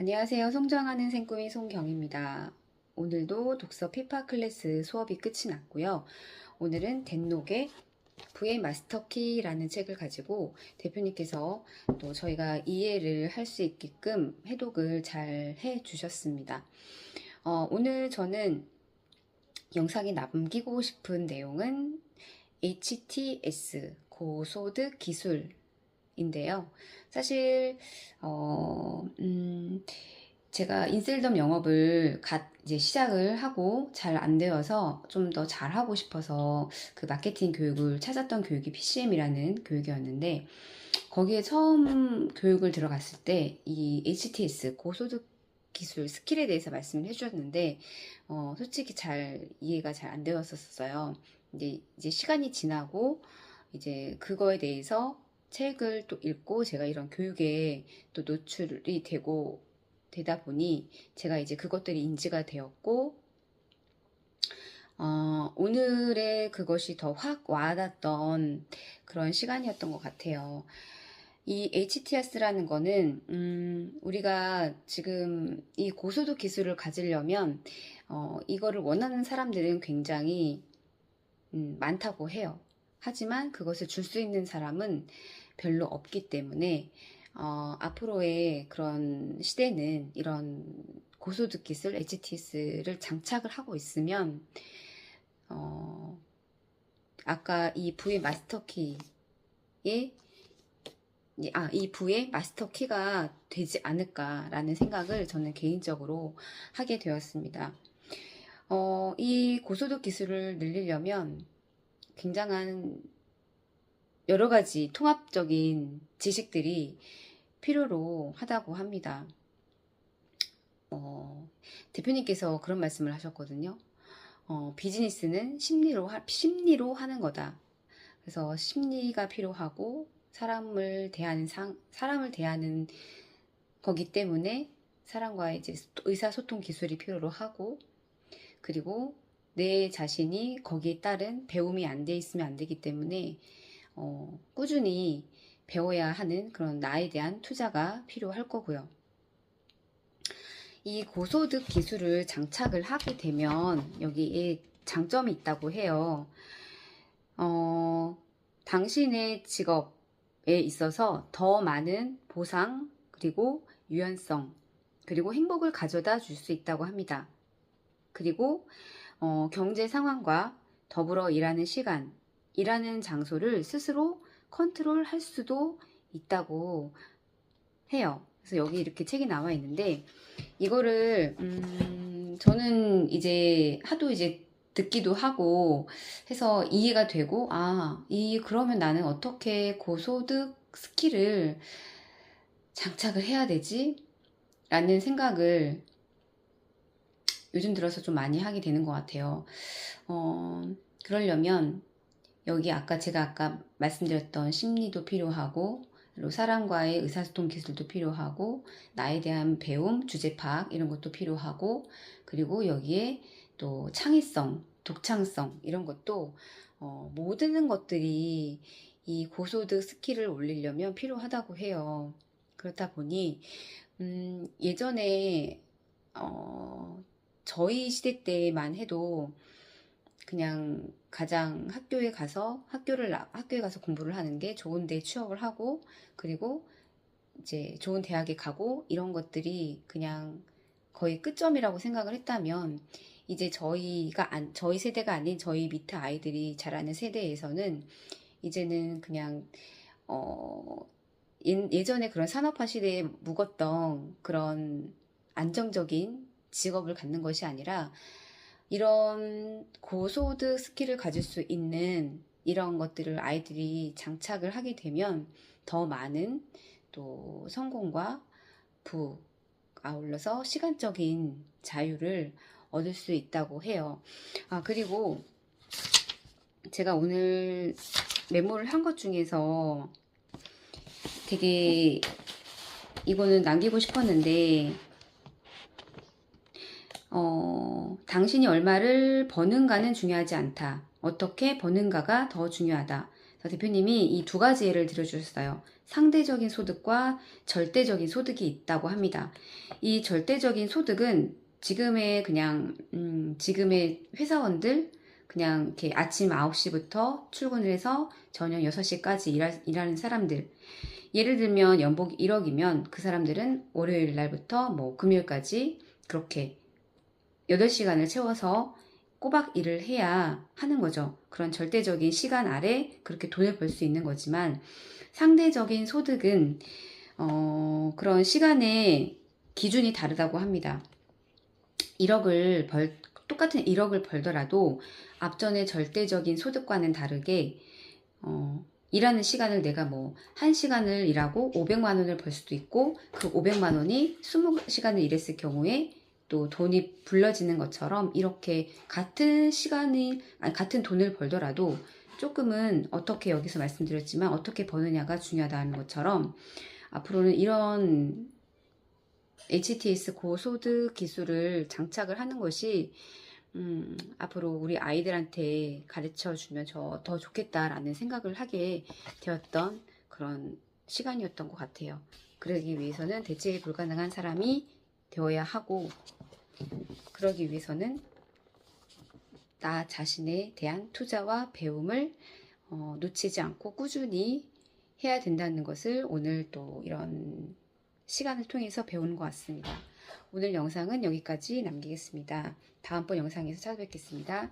안녕하세요. 성장하는 생꿈이 송경입니다. 오늘도 독서 피파 클래스 수업이 끝이 났고요. 오늘은 덴록의 부의 마스터키라는 책을 가지고 대표님께서 또 저희가 이해를 할 수 있게끔 해독을 잘 해 주셨습니다. 어, 오늘 저는 영상에 남기고 싶은 내용은 HTS 고소득 기술 인데요. 사실 어, 음, 제가 인셀덤 영업을 갓 이제 시작을 하고 잘 안 되어서 좀 더 잘하고 싶어서 그 마케팅 교육을 찾았던 교육이 PCM이라는 교육이었는데 거기에 처음 교육을 들어갔을 때 이 HTS 고소득 기술 스킬에 대해서 말씀을 해주셨는데 어, 솔직히 잘 이해가 잘 안 되었었어요. 이제 이제 시간이 지나고 이제 그거에 대해서 책을 또 읽고 제가 이런 교육에 또 노출이 되고 되다 보니 제가 이제 그것들이 인지가 되었고 어, 오늘의 그것이 더 확 와닿던 그런 시간이었던 것 같아요. 이 HTS라는 거는 음, 우리가 지금 이 고소득 기술을 가지려면 어, 이거를 원하는 사람들은 굉장히 음, 많다고 해요. 하지만 그것을 줄 수 있는 사람은 별로 없기 때문에 어, 앞으로의 그런 시대는 이런 고소득 기술 HTS를 장착을 하고 있으면 어, 아까 이 부의 마스터 키에 아, 이 부의 마스터 키가 되지 않을까라는 생각을 저는 개인적으로 하게 되었습니다. 어, 이 고소득 기술을 늘리려면 굉장한 여러 가지 통합적인 지식들이 필요로 하다고 합니다. 어, 대표님께서 그런 말씀을 하셨거든요. 어, 비즈니스는 심리로, 하, 심리로 하는 거다. 그래서 심리가 필요하고 사람을 대하는 상, 사람을 대하는 거기 때문에 사람과의 이제 의사소통 기술이 필요로 하고 그리고 내 자신이 거기에 따른 배움이 안 돼 있으면 안 되기 때문에 어, 꾸준히 배워야 하는 그런 나에 대한 투자가 필요할 거고요. 이 고소득 기술을 장착을 하게 되면 여기에 장점이 있다고 해요. 어, 당신의 직업에 있어서 더 많은 보상, 그리고 유연성, 그리고 행복을 가져다 줄 수 있다고 합니다. 그리고 어, 경제 상황과 더불어 일하는 시간, 일하는 장소를 스스로 컨트롤 할 수도 있다고 해요. 그래서 여기 이렇게 책이 나와 있는데 이거를 음, 저는 이제 하도 이제 듣기도 하고 해서 이해가 되고 아, 이 그러면 나는 어떻게 고소득 스킬을 장착을 해야 되지? 라는 생각을 요즘 들어서 좀 많이 하게 되는 것 같아요. 어, 그러려면 여기 아까 제가 아까 말씀드렸던 심리도 필요하고 사람과의 의사소통 기술도 필요하고 나에 대한 배움, 주제 파악 이런 것도 필요하고 그리고 여기에 또 창의성, 독창성 이런 것도 어, 모든 것들이 이 고소득 스킬을 올리려면 필요하다고 해요. 그렇다 보니 음, 예전에 어, 저희 시대 때만 해도 그냥 가장 학교에 가서 학교를 나- 학교에 가서 공부를 하는 게 좋은 데 취업을 하고 그리고 이제 좋은 대학에 가고 이런 것들이 그냥 거의 끝점이라고 생각을 했다면 이제 저희가 안, 저희 세대가 아닌 저희 밑에 아이들이 자라는 세대에서는 이제는 그냥 어 예- 예전에 그런 산업화 시대에 묵었던 그런 안정적인 직업을 갖는 것이 아니라 이런 고소득 스킬을 가질 수 있는 이런 것들을 아이들이 장착을 하게 되면 더 많은 또 성공과 부, 아울러서 시간적인 자유를 얻을 수 있다고 해요. 아, 그리고 제가 오늘 메모를 한 것 중에서 되게 이거는 남기고 싶었는데 어, 당신이 얼마를 버는가는 중요하지 않다. 어떻게 버는가가 더 중요하다. 대표님이 이 두 가지 예를 들어주셨어요. 상대적인 소득과 절대적인 소득이 있다고 합니다. 이 절대적인 소득은 지금의 그냥 음, 지금의 회사원들 그냥 이렇게 아침 9시부터 출근을 해서 저녁 6시까지 일하, 일하는 사람들 예를 들면 연봉이 1억이면 그 사람들은 월요일 날부터 뭐 금요일까지 그렇게 8시간을 채워서 꼬박 일을 해야 하는 거죠. 그런 절대적인 시간 아래 그렇게 돈을 벌 수 있는 거지만 상대적인 소득은 어, 그런 시간의 기준이 다르다고 합니다. 1억을 벌, 똑같은 1억을 벌더라도 앞전의 절대적인 소득과는 다르게 어, 일하는 시간을 내가 뭐 1시간을 일하고 500만 원을 벌 수도 있고 그 500만 원이 20시간을 일했을 경우에 또 돈이 불러지는 것처럼 이렇게 같은 시간이 아니 같은 돈을 벌더라도 조금은 어떻게 여기서 말씀드렸지만 어떻게 버느냐가 중요하다는 것처럼 앞으로는 이런 HTS 고소득 기술을 장착을 하는 것이 음, 앞으로 우리 아이들한테 가르쳐 주면 저 더 좋겠다라는 생각을 하게 되었던 그런 시간이었던 것 같아요. 그러기 위해서는 대체가 불가능한 사람이 되어야 하고 그러기 위해서는 나 자신에 대한 투자와 배움을 어, 놓치지 않고 꾸준히 해야 된다는 것을 오늘 또 이런 시간을 통해서 배우는 것 같습니다. 오늘 영상은 여기까지 남기겠습니다. 다음번 영상에서 찾아뵙겠습니다.